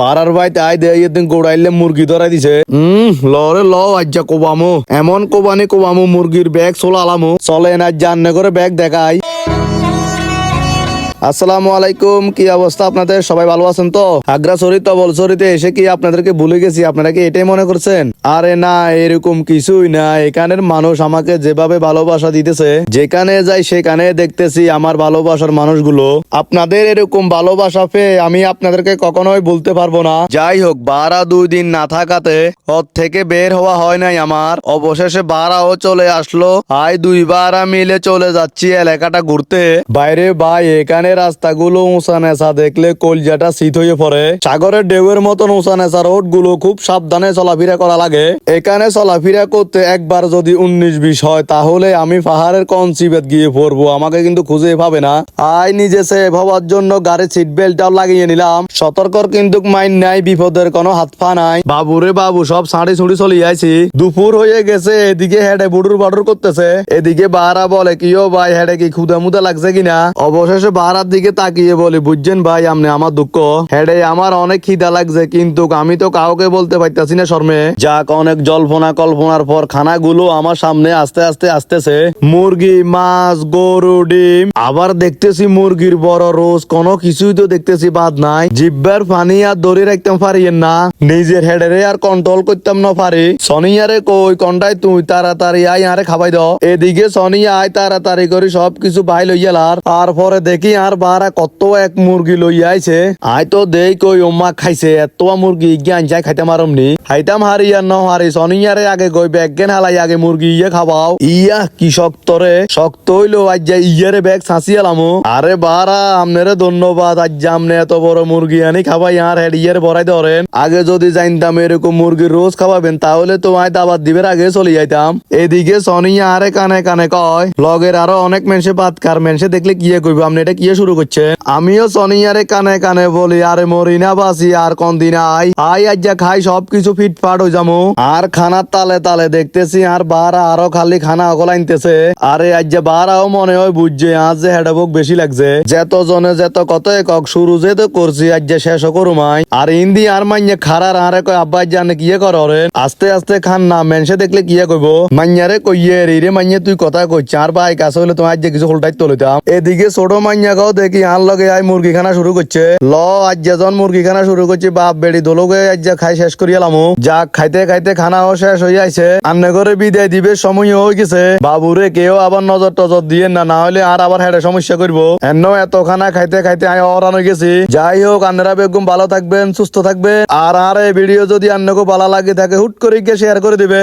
বারার ভাই তাই দেয় দিন গোড়াইলে মুরগি ধরাই দিছে। হুম লরে ল আজ্জা কোবামো। এমন কোবানি কোবামো, মুরগির ব্যাগ চলালামো চলে না জান্নে করে ব্যাগ দেখাই। আসসালামু আলাইকুম, কি অবস্থা আপনাদের? সবাই ভালো আছেন তো? আগ্রা শরীর তবল এসে কি আপনাদেরকে ভুলে গেছি? আপনারা কি এটাই মনে করছেন? আরে না, এরকম কিছুই না। এখানের মানুষ আমাকে যেভাবে ভালোবাসা দিতেছে, যেখানে যাই সেখানে দেখতেছি আমার ভালোবাসার মানুষগুলো। আপনাদের এরকম ভালোবাসা পেয়ে আমি আপনাদেরকে কখনোই বলতে পারব না। যাই হোক বারা দুই দিন না থাকাতে ওর থেকে বের হওয়া হয় নাই আমার। অবশেষে বারাও চলে আসলো। আয় দুইবার মিলে চলে যাচ্ছি এলাকাটা ঘুরতে। বাইরে ভাই, এখানে রাস্তাগুলো উঁচা নেচা দেখলে কলজাটা শীত হয়ে পড়ে। সাগরের ঢেউয়ের মতন উঁচা নেচা রোডগুলো খুব সাবধানে চলাফেরা করা লাগে। এখানে চলাফেরা করতে একবার যদি উনিশ বিশ হয়, তাহলে আমি পাহাড়ের কোন চিবেত গিয়ে পড়ব। আমাকে কিন্তু খুঁজে পাবে না। আয় নিজে সেভ হওয়ার জন্য গাড়ির সিট বেল্টটাও লাগিয়ে নিলাম। সতর্কর কিন্তু মাইন নাই, বিপদের কোনো হাত পা নাই। বাবুরে বাবু, সব সাড়ি ছুড়ি চলে আইছি। দুপুর হয়ে গেছে, এদিকে হেডে বুড়ুর বাড়ুর করতেছে। এদিকে বারা বলে কি ও ভাই হেডে কি ক্ষুদা মুদা লাগছে কিনা? অবশেষে বারার দিকে তাকিয়ে বলি, বুঝছেন ভাই আপনি আমার দুঃখ। হেডে আমার অনেক খিদা লাগছে, কিন্তু আমি তো কাউকে বলতে পারতাছি না, শর্মে। যাক, অনেক জল্পনা কল্পনার পর খানাগুলো আমার সামনে আস্তে আস্তে আসতেছে। মুরগি, মাছ, গরু, ডিম। আবার দেখতেছি মুরগির বড় রোজ, কোনো কিছুই তো দেখতেছি বাদ নাই। জিব্বার পানি আর দড়ি রাখতাম পারিয়েন না। নিজের হেডেরে আর কন্ট্রোল করতাম না পারি সনিয়ারে কই, কন্টাই তুই? তাড়াতাড়ি আই আরে খাবাই দাও। এদিকে সনিয়া আয়, তাড়াতাড়ি করে সব কিছু ভাই লইয়ালার তারপরে দেখি আর বারা কত এক মুরগি লইয়া আয় তো দেই কই ওমা খাইছে এত মুরগি জ্ঞান যাই খাইতে মারমনি। খাইতাম হারি, আর ন হারি সনিয়ারে আগে গই ব্যাগ গেন হালাই, আগে মুরগি ইয়ে খাওয়াও ইয়া, কি শক্ত রে শক্ত হইল, আজ যা ইয়ারে ব্যাগ ছাঁচিয়ালামো আরে বারা আমনেরে ধন্যবাদ, আজ যা আমনে এত বড় মুরগি আনি খাবাই, আর হেড ইয়ার বড়াই ধরেন। আগে যদি জানতাম এরকম মুরগি রোজ খাওয়াবেন, তাহলে তো আয় দাবাত দিবের আগে চলে যাইতাম। এদিকে সনিয়া আরে কানে কানে কয় লগের আরও অনেক মেনসে বাদ কার মেনসে দেখলে কিয়ে কইব, আপনি এটা কিয়ে শুরু করছেন আমিও সনিয়ারে কানে কানে বলি, আরে মরি না বাসি, আর কোন দিন আই আই আজ যা খাই, সবকিছু ফিটফাট হয়ে যাব আর খানার তালে তালে দেখতেছি, আর বারা আরও খালি খানা অকল আনতেছে। আরে আজ যে বারাও মনে হয় বুঝছে, আজ যে হেডাবক বেশি লাগছে। যেত জনে যেত কত একক, শুরু যে তো করছি আজ যে শেষ করুমাই আর ইন্দি আর মাইনে খারার আরে কয়, আব্বা জানে কিয়ে করে আস্তে আস্তে খান না, মেনসে দেখলে কিয়ে কইব? মাইয়ারে কইয়ে, রে রে মাইয়ে, তুই কথা কইছ আর ভাই কাছে হইলে তোমার আজ যে কিছু হোল্টাই তুলিতাম। এদিকে ছোট মাইয়া গাও দেখি আর লগে আই মুরগি খানা শুরু করছে। ল আজ যেজন মুরগি খানা শুরু করছে, বাপ বেড়ি দোলগে আজ যে খাই শেষ করিয়ালামু যাক খাইতে খাইতে খানাও শেষ হয়ে আইছে। আন্নে করে বিদায় দিবে সময় হয়ে গেছে। বাবুরে কেউ আবার নজর টজর দিয়ে না না হলে আর আবার হেডে সমস্যা করব। এন্ন এত খানা খাইতে খাইতে আমি অরান হয়ে গেছি। যাই হোক, আন্নারা বেগম ভালো থাকবেন, সুস্থ থাকবে আর আর এই ভিডিও যদি আন্নকে ভালো লাগে থাকে, হুট করে গিয়ে শেয়ার করে দিবে।